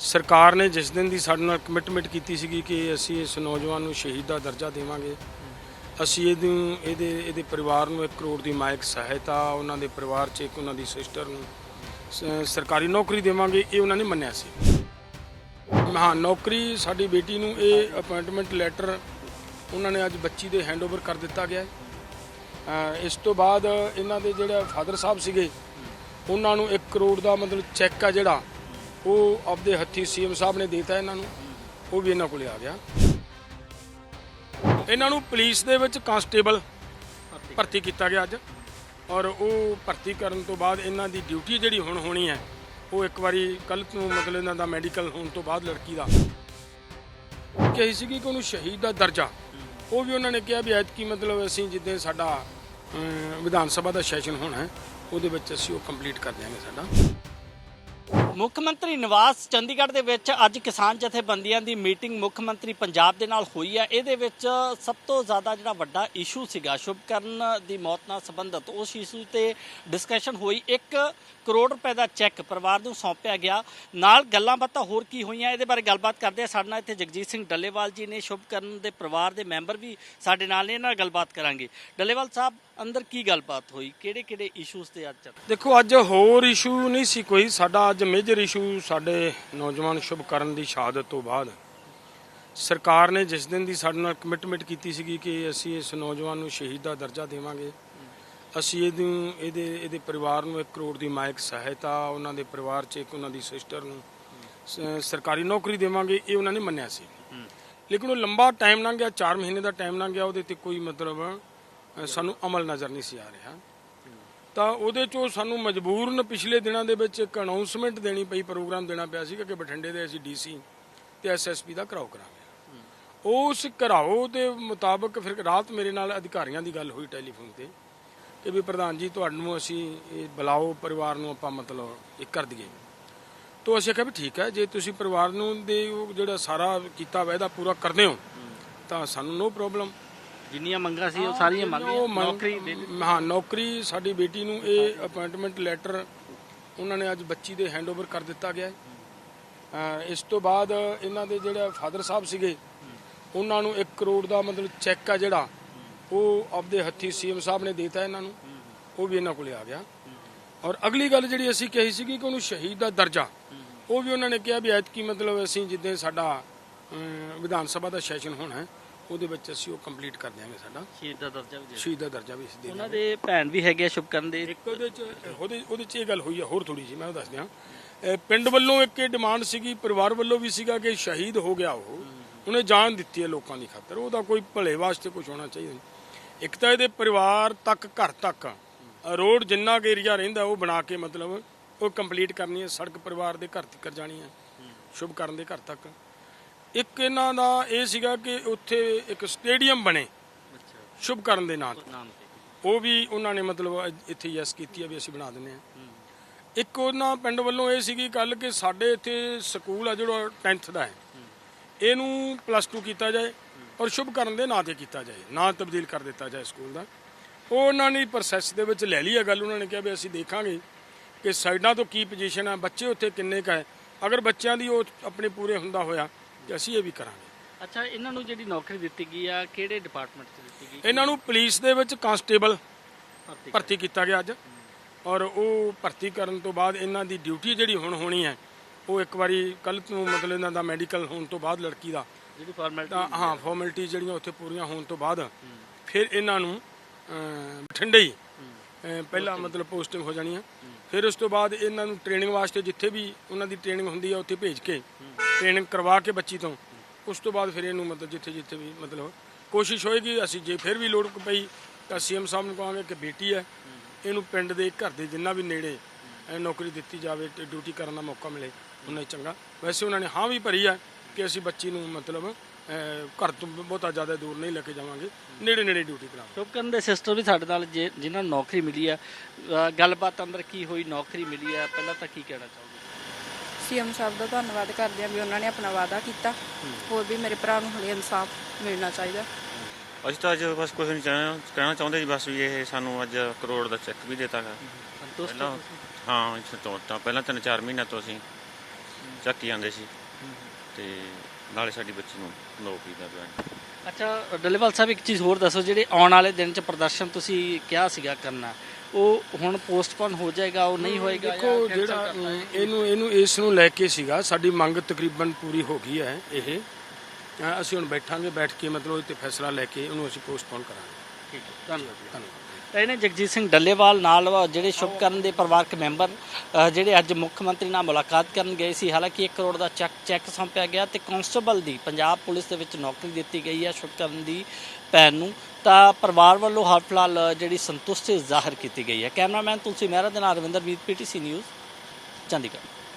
ਸਰਕਾਰ ਨੇ ਜਿਸ ਦਿਨ ਦੀ ਸਾਡੇ ਨਾਲ ਕਮਿਟਮੈਂਟ ਕੀਤੀ ਸੀਗੀ ਕਿ ਅਸੀਂ ਇਸ ਨੌਜਵਾਨ ਨੂੰ ਸ਼ਹੀਦ ਦਾ ਦਰਜਾ ਦੇਵਾਂਗੇ, ਅਸੀਂ ਇਹਨੂੰ ਇਹਦੇ ਇਹਦੇ ਪਰਿਵਾਰ ਨੂੰ 1 ਕਰੋੜ ਦੀ ਮਾਇਕ ਸਹਾਇਤਾ, ਉਹਨਾਂ ਦੇ ਪਰਿਵਾਰ 'ਚ ਇੱਕ ਉਹਨਾਂ ਦੀ ਸਿਸਟਰ ਨੂੰ ਸਰਕਾਰੀ ਨੌਕਰੀ ਦੇਵਾਂਗੇ, ਇਹ ਉਹਨਾਂ ਨੇ ਮੰਨਿਆ ਸੀ। ਹਾਂ ਨੌਕਰੀ, ਸਾਡੀ ਬੇਟੀ ਨੂੰ ਇਹ ਅਪਾਇੰਟਮੈਂਟ ਲੈਟਰ ਉਹਨਾਂ ਨੇ ਅੱਜ ਬੱਚੀ ਦੇ ਹੈਂਡਓਵਰ ਕਰ ਦਿੱਤਾ ਗਿਆ ਹੈ। ਇਸ ਤੋਂ ਬਾਅਦ ਇਹਨਾਂ ਦੇ ਜਿਹੜੇ ਫਾਦਰ ਸਾਹਿਬ ਸੀਗੇ, ਉਹਨਾਂ ਨੂੰ 1 ਕਰੋੜ ਦਾ ਮਤਲਬ ਚੈੱਕ ਆ ਜਿਹੜਾ ਉਹ ਆਪਦੇ ਹੱਥੀ ਸੀਐਮ ਸਾਹਿਬ ਨੇ ਦਿੱਤਾ ਇਹਨਾਂ ਨੂੰ ਉਹ ਵੀ ਇਹਨਾਂ ਕੋਲੇ ਆ ਗਿਆ। ਇਹਨਾਂ ਨੂੰ ਪੁਲਿਸ ਦੇ ਵਿੱਚ ਕਾਂਸਟੇਬਲ ਭਰਤੀ। ਕੀਤਾ ਗਿਆ ਅੱਜ। ਔਰ ਉਹ ਭਰਤੀ ਕਰਨ ਤੋਂ ਬਾਅਦ ਇਹਨਾਂ ਦੀ ਡਿਊਟੀ ਜਿਹੜੀ ਹੁਣ ਹੋਣੀ ਹੈ ਉਹ ਇੱਕ ਵਾਰੀ ਕੱਲ ਤੋਂ ਮਤਲਬ ਇਹਨਾਂ ਦਾ ਮੈਡੀਕਲ ਹੋਣ ਤੋਂ ਬਾਅਦ ਲੜਕੀ ਦਾ। ਕਹੀ ਸੀਗੀ ਕਿ ਉਹਨੂੰ ਸ਼ਹੀਦ ਦਾ ਦਰਜਾ। ਉਹ ਵੀ ਉਹਨਾਂ ਨੇ ਕਿਹਾ ਵੀ ਐਤਕੀ ਮਤਲਬ ਅਸੀਂ ਜਿੱਦਾਂ ਸਾਡਾ ਵਿਧਾਨ ਸਭਾ ਦਾ ਸੈਸ਼ਨ ਹੋਣਾ ਹੈ ਉਹਦੇ ਵਿੱਚ ਅਸੀਂ ਉਹ ਕੰਪਲੀਟ ਕਰ ਦਿਆਂਗੇ ਸਾਡਾ। ਮੁੱਖ ਮੰਤਰੀ ਨਿਵਾਸ ਚੰਡੀਗੜ੍ਹ ਦੇ ਵਿੱਚ ਅੱਜ ਕਿਸਾਨ ਜਥੇਬੰਦੀਆਂ ਦੀ ਮੀਟਿੰਗ ਮੁੱਖ ਮੰਤਰੀ ਪੰਜਾਬ ਦੇ ਨਾਲ ਹੋਈ ਹੈ। ਇਹਦੇ ਵਿੱਚ ਸਭ ਤੋਂ ਜ਼ਿਆਦਾ ਜਿਹੜਾ ਵੱਡਾ ਇਸ਼ੂ ਸੀਗਾ ਸ਼ੁਭਕਰਨ ਦੀ ਮੌਤ ਨਾਲ ਸੰਬੰਧਿਤ, ਉਸ ਇਸ਼ੂ ਤੇ ਡਿਸਕਸ਼ਨ ਹੋਈ। 1 ਕਰੋੜ ਰੁਪਏ ਦਾ ਚੈੱਕ ਪਰਿਵਾਰ ਨੂੰ ਸੌਂਪਿਆ ਗਿਆ। ਨਾਲ ਗੱਲਾਂ ਬਾਤਾਂ ਹੋਰ ਕੀ ਹੋਈਆਂ, ਇਹਦੇ ਬਾਰੇ ਗੱਲਬਾਤ ਕਰਦੇ ਆ ਸਾਡੇ ਨਾਲ ਇੱਥੇ ਜਗਜੀਤ ਸਿੰਘ ਡੱਲੇਵਾਲ ਜੀ ਨੇ, ਸ਼ੁਭਕਰਨ ਦੇ ਪਰਿਵਾਰ ਦੇ ਮੈਂਬਰ ਵੀ ਸਾਡੇ ਨਾਲ ਨੇ, ਇਹਨਾਂ ਨਾਲ ਗੱਲਬਾਤ ਕਰਾਂਗੇ। ਡੱਲੇਵਾਲ ਸਾਹਿਬ ਅੰਦਰ ਕੀ ਗੱਲਬਾਤ ਹੋਈ? ਕਿਹੜੇ ਕਿਹੜੇ ਇਸ਼ੂਜ਼ ਤੇ ਅੱਜ ਚਰਚਾ ਦੇਖੋ ਅੱਜ ਹੋਰ ਇਸ਼ੂ ਨਹੀਂ ਸੀ ਕੋਈ। ਸਾਡਾ ਅੱਜ ਮੇਜਰ ਇਸ਼ੂ ਸਾਡੇ ਨੌਜਵਾਨ ਸ਼ੁਭਕਰਨ ਦੀ ਸ਼ਹਾਦਤ ਤੋਂ ਬਾਅਦ। ਸਰਕਾਰ ਨੇ ਜਿਸ ਦਿਨ ਦੀ ਸਾਡੇ ਨਾਲ ਕਮਿਟਮੈਂਟ ਕੀਤੀ ਸੀਗੀ ਕਿ ਅਸੀਂ ਇਸ ਨੌਜਵਾਨ ਨੂੰ ਸ਼ਹੀਦ ਦਾ ਦਰਜਾ ਦੇਵਾਂਗੇ ਅਸੀਂ ਇਹਨੂੰ ਇਹਦੇ ਇਹਦੇ ਪਰਿਵਾਰ ਨੂੰ 1 ਕਰੋੜ ਦੀ ਮਾਇਕ ਸਹਾਇਤਾ ਉਹਨਾਂ ਦੇ ਪਰਿਵਾਰ 'ਚ ਇੱਕ ਉਹਨਾਂ ਦੀ ਸਿਸਟਰ ਨੂੰ ਸਰਕਾਰੀ ਨੌਕਰੀ ਦੇਵਾਂਗੇ ਇਹ ਉਹਨਾਂ ਨੇ ਮੰਨਿਆ ਸੀ। ਲੇਕਿਨ ਉਹ ਲੰਬਾ ਟਾਈਮ ਲੰਘ ਗਿਆ 4 ਮਹੀਨੇ ਦਾ ਟਾਈਮ ਲੰਘ ਗਿਆ ਉਹਦੇ ਤੇ ਕੋਈ ਮਤਲਬ ਸਾਨੂੰ ਅਮਲ ਨਜ਼ਰ ਨਹੀਂ ਸੀ ਆ ਰਿਹਾ। ਤਾਂ ਉਹਦੇ ਚੋਂ ਸਾਨੂੰ ਮਜਬੂਰਨ ਪਿਛਲੇ ਦਿਨਾਂ ਦੇ ਵਿੱਚ ਇੱਕ ਅਨਾਉਂਸਮੈਂਟ ਦੇਣੀ ਪਈ, ਪ੍ਰੋਗਰਾਮ ਦੇਣਾ ਪਿਆ ਸੀ ਕਿ ਬਠਿੰਡੇ ਦੇ ਅਸੀਂ ਡੀਸੀ ਤੇ ਐਸਐਸਪੀ ਦਾ ਘਰਾਓ ਕਰਾਂਗੇ। ਉਸ ਘਰਾਓ ਦੇ ਮੁਤਾਬਕ ਫਿਰ ਰਾਤ ਮੇਰੇ ਨਾਲ ਅਧਿਕਾਰੀਆਂ ਦੀ ਗੱਲ ਹੋਈ ਟੈਲੀਫੋਨ ਤੇ ਕਿ ਵੀ ਪ੍ਰਧਾਨ ਜੀ, ਤੁਹਾਨੂੰ ਅਸੀਂ ਇਹ ਬੁਲਾਓ, ਪਰਿਵਾਰ ਨੂੰ ਆਪਾਂ ਮਤਲਬ ਇਹ ਕਰ ਦਈਏ। ਤੋਂ ਅਸੀਂ ਕਿਹਾ ਵੀ ਠੀਕ ਹੈ, ਜੇ ਤੁਸੀਂ ਪਰਿਵਾਰ ਨੂੰ ਦੇ ਉਹ ਜਿਹੜਾ ਸਾਰਾ ਕੀਤਾ ਵਾਅਦਾ ਪੂਰਾ ਕਰਦੇ ਹੋ, ਤਾਂ ਸਾਨੂੰ ਨੋ ਪ੍ਰੋਬਲਮ ਜਿੰਨੀਆਂ ਮੰਗਾਂ ਸੀ ਉਹ ਸਾਰੀਆਂ ਮੰਗੀਆਂ ਮੰਗ- ਨੌਕਰੀ ਦੇ ਹਾਂ ਨੌਕਰੀ ਸਾਡੀ ਬੇਟੀ ਨੂੰ ਇਹ ਅਪਾਇੰਟਮੈਂਟ ਲੈਟਰ ਉਹਨਾਂ ਨੇ ਅੱਜ ਬੱਚੀ ਦੇ ਹੈਂਡਓਵਰ ਕਰ ਦਿੱਤਾ ਗਿਆ ਹੈ। ਅਹ ਇਸ ਤੋਂ ਬਾਅਦ ਇਹਨਾਂ ਦੇ ਜਿਹੜੇ ਫਾਦਰ ਸਾਹਿਬ ਸੀਗੇ ਉਹਨਾਂ ਨੂੰ 1 ਕਰੋੜ ਦਾ ਮਤਲਬ ਚੈੱਕ ਆ ਜਿਹੜਾ ਉਹ ਆਪਦੇ ਹੱਥੀ ਸੀਐਮ ਸਾਹਿਬ ਨੇ ਦਿੱਤਾ ਇਹਨਾਂ ਨੂੰ। ਉਹ ਵੀ ਇਹਨਾਂ ਕੋਲੇ ਆ ਗਿਆ। ਔਰ ਅਗਲੀ ਗੱਲ ਜਿਹੜੀ ਅਸੀਂ ਕਹੀ ਸੀਗੀ ਕਿ ਉਹਨੂੰ ਸ਼ਹੀਦ ਦਾ ਦਰਜਾ ਉਹ ਵੀ ਉਹਨਾਂ ਨੇ ਕਿਹਾ ਵੀ ਐਤਕੀ ਮਤਲਬ ਅਸੀਂ ਜਿੱਦਾਂ ਸਾਡਾ ਅਮ, ਵਿਧਾਨ ਸਭਾ ਦਾ ਸੈਸ਼ਨ ਹੋਣਾ ਹੈ। ਉਹਦੇ ਵਿੱਚ ਅਸੀਂ ਉਹ ਕੰਪਲੀਟ ਕਰ ਦਿਆਂਗੇ ਸਾਡਾ। ਸ਼ਹੀਦ ਦਾ ਦਰਜਾ ਵੀ ਦੇ ਸ਼ਹੀਦ ਦਾ ਦਰਜਾ ਵੀ ਅਸੀਂ ਦੇ ਉਹਨਾਂ ਦੇ ਭੈਣ ਵੀ ਹੈਗੇ ਆ ਸ਼ੁਭਕਰਨ ਦੇ। ਇੱਕ ਉਹਦੇ ਚ ਉਹਦੇ ਉਹਦੇ ਚ ਇਹ ਗੱਲ ਹੋਈ ਹੈ ਹੋਰ ਥੋੜੀ ਜੀ ਮੈਂ ਉਹ ਦੱਸ ਦਿਆਂ। ਪਿੰਡ ਵੱਲੋਂ ਇੱਕ ਡਿਮਾਂਡ ਸੀਗੀ ਪਰਿਵਾਰ ਵੱਲੋਂ ਵੀ ਸੀਗਾ ਕਿ ਸ਼ਹੀਦ ਹੋ ਗਿਆ ਉਹ। ਉਹਨੇ ਜਾਨ ਦਿੱਤੀ ਹੈ ਲੋਕਾਂ ਦੀ ਖਾਤਰ। ਉਹਦਾ ਕੋਈ ਭਲੇ ਵਾਸਤੇ ਕੁਝ ਹੋਣਾ ਚਾਹੀਦਾ ਇੱਕ ਤਾਂ ਇਹਦੇ ਪਰਿਵਾਰ ਤੱਕ ਘਰ ਤੱਕ ਰੋਡ ਜਿੰਨਾ ਕੁ ਏਰੀਆ ਰਹਿੰਦਾ ਉਹ ਬਣਾ ਕੇ ਮਤਲਬ ਉਹ ਕੰਪਲੀਟ ਕਰਨੀ ਹੈ ਸੜਕ ਪਰਿਵਾਰ ਦੇ ਘਰ ਤੱਕ ਜਾਣੀ ਹੈ ਸ਼ੁਭ ਕਰਨ ਦੇ ਘਰ ਤੱਕ। ਇੱਕ ਇਹਨਾਂ ਦਾ ਇਹ ਸੀਗਾ ਕਿ ਉੱਥੇ ਇੱਕ ਸਟੇਡੀਅਮ ਬਣੇ ਸ਼ੁਭ ਕਰਨ ਦੇ ਨਾਂ ਤੇ। ਉਹ ਵੀ ਉਹਨਾਂ ਨੇ ਮਤਲਬ ਇੱਥੇ- ਯੈਸ ਕੀਤੀ ਆ ਵੀ ਅਸੀਂ ਬਣਾ ਦਿੰਨੇ ਆ ਇੱਕ ਉਹਨਾਂ ਪਿੰਡ ਵੱਲੋਂ ਇਹ ਸੀਗੀ ਗੱਲ ਕਿ ਸਾਡੇ ਇੱਥੇ ਸਕੂਲ ਆ ਜਿਹੜਾ 10th ਦਾ ਹੈ। ਇਹਨੂੰ ਪਲੱਸ 2 ਕੀਤਾ ਜਾਏ ਔਰ ਸ਼ੁਭ ਕਰਨ ਦੇ ਨਾਂ ਤੇ ਕੀਤਾ ਜਾਏ। ਨਾਂ ਤਬਦੀਲ ਕਰ ਦਿੱਤਾ ਜਾਏ ਸਕੂਲ ਦਾ। ਉਹ ਉਹਨਾਂ ਨੇ ਪ੍ਰੋਸੈਸ ਦੇ ਵਿੱਚ ਲੈ ਲਈ ਹੈ ਗੱਲ। ਉਹਨਾਂ ਨੇ ਕਿਹਾ ਵੀ ਅਸੀਂ ਦੇਖਾਂਗੇ ਕਿ ਸਾਈਡਾਂ ਤੋਂ ਕੀ ਪੋਜੀਸ਼ਨ ਹੈ ਬੱਚੇ ਉੱਥੇ ਕਿੰਨੇ ਕੁ ਹੈ ਅਗਰ ਬੱਚਿਆਂ ਦੀ ਉਹ ਆਪਣੇ ਪੂਰੇ ਹੁੰਦਾ ਹੋਇਆ ਤੇ ਅਸੀਂ ਇਹ ਵੀ ਕਰਾਂਗੇ। ਅੱਛਾ ਇਹਨਾਂ ਨੂੰ ਜਿਹੜੀ ਨੌਕਰੀ ਦਿੱਤੀ ਗਈ ਆ ਕਿਹੜੇ ਡਿਪਾਰਟਮੈਂਟ 'ਚ ਦਿੱਤੀ ਗਈ? ਇਹਨਾਂ ਨੂੰ ਪੁਲਿਸ ਦੇ ਵਿੱਚ ਕਾਂਸਟੇਬਲ ਭਰਤੀ ਕੀਤਾ ਗਿਆ ਅੱਜ। ਔਰ ਉਹ ਭਰਤੀ ਕਰਨ ਤੋਂ ਬਾਅਦ ਇਹਨਾਂ ਦੀ ਡਿਊਟੀ ਜਿਹੜੀ ਹੁਣ ਹੋਣੀ ਹੈ ਉਹ ਇੱਕ ਵਾਰੀ ਕੱਲ ਤੋਂ ਮਤਲਬ ਇਹਨਾਂ ਦਾ ਮੈਡੀਕਲ ਹੋਣ ਤੋਂ ਬਾਅਦ ਲੜਕੀ ਦਾ। ਜਿਹੜੀ ਫਾਰਮੈਲਿਟੀ ਹਾਂ ਫਾਰਮੈਲਿਟੀ ਜਿਹੜੀਆਂ ਉੱਥੇ ਪੂਰੀਆਂ ਹੋਣ ਤੋਂ ਬਾਅਦ ਫਿਰ ਇਹਨਾਂ ਨੂੰ ਬਠਿੰਡੇ ਹੀ ਪਹਿਲਾਂ ਮਤਲਬ ਪੋਸਟਿੰਗ ਹੋ ਜਾਣੀ ਹੈ। ਫਿਰ ਉਸ ਤੋਂ ਬਾਅਦ ਇਹਨਾਂ ਨੂੰ ਟ੍ਰੇਨਿੰਗ ਵਾਸਤੇ ਜਿੱਥੇ ਵੀ ਉਹਨਾਂ ਦੀ ਟ੍ਰੇਨਿੰਗ ਹੁੰਦੀ ਹੈ ਉੱਥੇ ਭੇਜ ਕੇ ਟ੍ਰੇਨਿੰਗ ਕਰਵਾ ਕੇ ਬੱਚੀ ਤੋਂ। ਉਸ ਤੋਂ ਬਾਅਦ ਫਿਰ ਇਹਨੂੰ ਮਤਲਬ ਜਿੱਥੇ ਜਿੱਥੇ ਵੀ ਮਤਲਬ ਕੋਸ਼ਿਸ਼ ਹੋਏਗੀ ਅਸੀਂ ਜੇ ਫਿਰ ਵੀ ਲੋੜ ਪਈ ਤਾਂ ਸੀਐਮ ਸਾਹਿਬ ਨੂੰ ਕਹਾਂਗੇ ਕਿ ਬੇਟੀ ਹੈ ਇਹਨੂੰ ਪਿੰਡ ਦੇ ਘਰ ਦੇ ਜਿੰਨਾ ਵੀ ਨੇੜੇ ਨੌਕਰੀ ਦਿੱਤੀ ਜਾਵੇ ਤੇ ਡਿਊਟੀ ਕਰਨ ਦਾ ਮੌਕਾ ਮਿਲੇ ਉਹਨਾਂ ਚੰਗਾ। ਵੈਸੇ ਉਹਨਾਂ ਨੇ ਹਾਂ ਵੀ ਭਰੀ ਹੈ ਕਿ ਅਸੀਂ ਬੱਚੀ ਨੂੰ ਮਤਲਬ ਘਰ ਤੋਂ ਬਹੁਤਾ ਜ਼ਿਆਦਾ ਦੂਰ ਨਹੀਂ ਲੈ ਕੇ ਜਾਵਾਂਗੇ। ਨੇੜੇ ਨੇੜੇ ਡਿਊਟੀ ਕਰਾਵਾਂਗੇ। ਸ਼ੁਭਕਰਨ ਦੇ ਸਿਸਟਰ ਵੀ ਸਾਡੇ ਨਾਲ ਜੇ- ਜਿਨ੍ਹਾਂ ਨੂੰ ਨੌਕਰੀ ਮਿਲੀ ਆ ਅ, ਗੱਲਬਾਤ ਅੰਦਰ ਕੀ ਹੋਈ ਨੌਕਰੀ ਮਿਲੀ ਆ ਪਹਿਲਾਂ ਤਾਂ ਕੀ ਕਹਿਣਾ ਚਾਹੋਗੇ? ਸੀਐਮ ਸਾਹਿਬ ਦਾ ਧੰਨਵਾਦ ਕਰਦੇ ਹਾਂ ਵੀ ਉਹਨਾਂ ਨੇ ਆਪਣਾ ਵਾਅਦਾ ਕੀਤਾ। ਹੋਰ ਵੀ ਮੇਰੇ ਭਰਾ ਨੂੰ ਹਲੇ ਇਨਸਾਫ ਮਿਲਣਾ ਚਾਹੀਦਾ। ਅਸੀਂ ਤਾਂ ਅੱਜ ਬਸ ਕੁਝ ਨਹੀਂ ਕਹਿਣਾ ਚਾਹੁੰਦੇ ਜੀ ਬਸ ਵੀ ਇਹ ਸਾਨੂੰ ਅੱਜ ਕਰੋੜ ਦਾ ਚੈੱਕ ਵੀ ਦਿੱਤਾ ਹੈ ਸੰਤੁਸ਼ਟ ਪਹਿਲਾਂ ਹਾਂ ਇਸ ਤੋਂ ਤਾਂ ਪਹਿਲਾਂ ਤਿੰਨ ਚਾਰ ਮਹੀਨਿਆਂ ਤੋਂ ਅਸੀਂ ਚੱਕੀ ਜਾਂਦੇ ਸੀ। ਤੇ ਨਾਲੇ ਸਾਡੀ ਬੱਚੀ ਨੂੰ ਨੌਕਰੀ ਦਾ ਪਿਆ ਅੱਛਾ ਡੱਲੇਵਾਲ ਸਾਹਿਬ ਇੱਕ ਚੀਜ਼ ਹੋਰ ਦੱਸੋ ਜਿਹੜੇ ਆਉਣ ਵਾਲੇ ਦਿਨ 'ਚ ਪ੍ਰਦਰਸ਼ਨ ਤੁਸੀਂ ਕਿਹਾ ਸੀਗਾ ਕਰਨਾ ਉਹ ਹੁਣ ਪੋਸਟਪੋਨ ਹੋ ਜਾਏਗਾ ਉਹ ਨਹੀਂ ਹੋਏਗਾ ਦੇਖੋ ਜਿਹੜਾ ਇਹਨੂੰ ਇਹਨੂੰ ਇਸ ਨੂੰ ਲੈ ਕੇ ਸੀਗਾ ਸਾਡੀ ਮੰਗ ਤਕਰੀਬਨ ਪੂਰੀ ਹੋ ਗਈ ਹੈ ਇਹ। ਅਸੀਂ ਹੁਣ ਬੈਠਾਂਗੇ ਬੈਠ ਕੇ ਮਤਲਬ ਇਹ ਤੇ ਫੈਸਲਾ ਲੈ ਕੇ ਉਹਨੂੰ ਅਸੀਂ ਪੋਸਟਪੋਨ ਕਰਾਂਗੇ। ਠੀਕ ਹੈ ਧੰਨਵਾਦ। ਧੰਨਵਾਦ। ਤਾਂ ਇਹਨੇ ਜਗਜੀਤ ਸਿੰਘ ਡੱਲੇਵਾਲ ਨਾਲ ਜਿਹੜੇ ਸ਼ੁਭਕਰਨ ਦੇ ਪਰਿਵਾਰਕ ਮੈਂਬਰ ਜਿਹੜੇ ਅੱਜ ਮੁੱਖ ਮੰਤਰੀ ਨਾਲ ਮੁਲਾਕਾਤ ਕਰਨ ਗਏ ਸੀ। ਹਾਲਾਂਕਿ 1 ਕਰੋੜ ਦਾ ਚੈੱਕ ਚੈੱਕ ਸੌਂਪਿਆ ਗਿਆ ਤੇ ਕਾਂਸਟੇਬਲ ਦੀ, ਪੰਜਾਬ ਪੁਲਿਸ ਦੇ ਵਿੱਚ ਨੌਕਰੀ ਦਿੱਤੀ ਗਈ ਹੈ ਸ਼ੁਭਕਰਨ ਦੀ ਭੈਣ ਨੂੰ। ਤਾਂ ਪਰਿਵਾਰ ਵੱਲੋਂ ਹਾਲ ਫਿਲਹਾਲ ਜਿਹੜੀ ਸੰਤੁਸ਼ਟੀ ਜ਼ਾਹਰ ਕੀਤੀ ਗਈ ਹੈ। ਕੈਮਰਾਮੈਨ ਤੁਲਸੀ ਮਹਿਰਾ ਦੇ ਨਾਲ ਰਵਿੰਦਰ ਵੀਰ ਪੀਟੀਸੀ ਨਿਊਜ਼, ਚੰਡੀਗੜ੍ਹ।